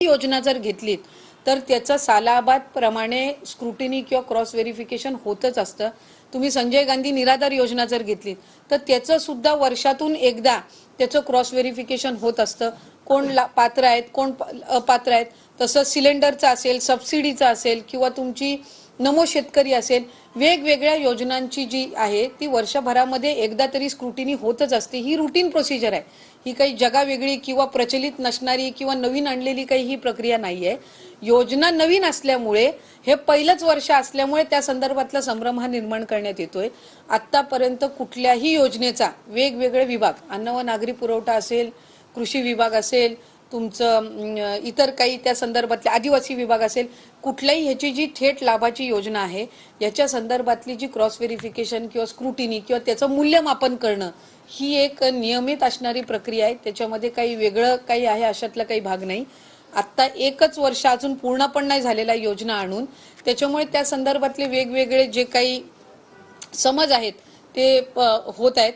योजना जर घेतलीत तर त्याचं सालाबाद प्रमाणे स्क्रुटिनी किंवा क्रॉस व्हेरिफिकेशन होतच असतं. तुम्ही संजय गांधी निराधार योजना जर घेतलीत तर त्याचं सुद्धा वर्षातून एकदा त्याचं क्रॉस व्हेरिफिकेशन होत असतं. कोण ला- पात्र आहेत कोण अपात्र आहेत तसं सिलेंडरचं असेल सबसिडीचं असेल किंवा तुमची नमो शेतकरी असेल वेगवेगळ्या योजनांची जी आहे ती वर्षभरामध्ये एकदा तरी स्क्रुटिनी होतच असते. ही रुटीन प्रोसिजर आहे. ही काही जगावेगळी किंवा प्रचलित नसणारी किंवा नवीन आणलेली काही ही प्रक्रिया नाही आहे योजना नवीन असल्यामुळे हे पहिलंच वर्ष असल्यामुळे त्या संदर्भातला संभ्रम हा निर्माण करण्यात येतोय. आतापर्यंत कुठल्याही योजनेचा वेगवेगळे विभाग अन्न व नागरी पुरवठा असेल कृषी विभाग असेल तुमचं इतर काही त्या संदर्भातले आदिवासी विभाग असेल कुठल्याही ह्याची जी थेट लाभाची योजना आहे याच्या संदर्भातली जी क्रॉस व्हेरिफिकेशन किंवा स्क्रुटिनी किंवा त्याचं मूल्यमापन करणं ही एक नियमित असणारी प्रक्रिया आहे. त्याच्यामध्ये काही वेगळं काही आहे अशातला काही भाग नाही. आत्ता एकच वर्ष अजून पूर्ण पण नाही झालेला योजना आणून त्याच्यामुळे त्या संदर्भातले वेगवेगळे जे काही समज आहेत ते होत आहेत.